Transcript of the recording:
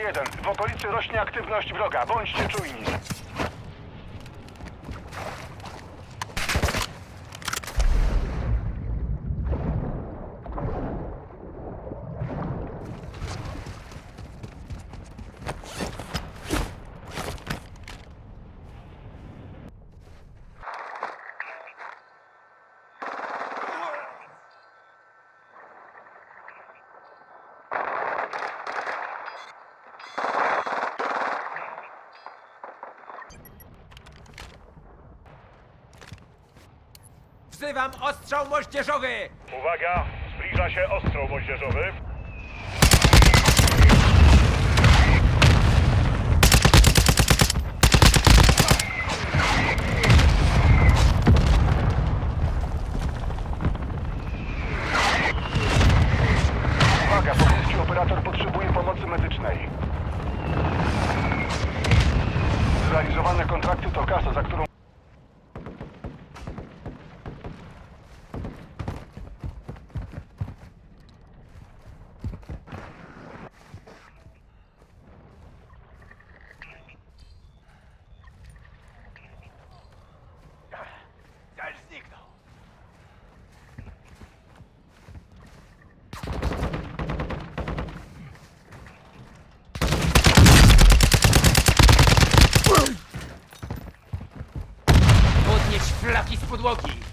1. W okolicy rośnie aktywność wroga. Bądźcie czujni. Wzywam ostrzał moździerzowy! Uwaga! Zbliża się ostrzał moździerzowy. Uwaga, pobliski operator potrzebuje pomocy medycznej. Zrealizowane kontrakty to kasa, za którą... Flaki z podłogi!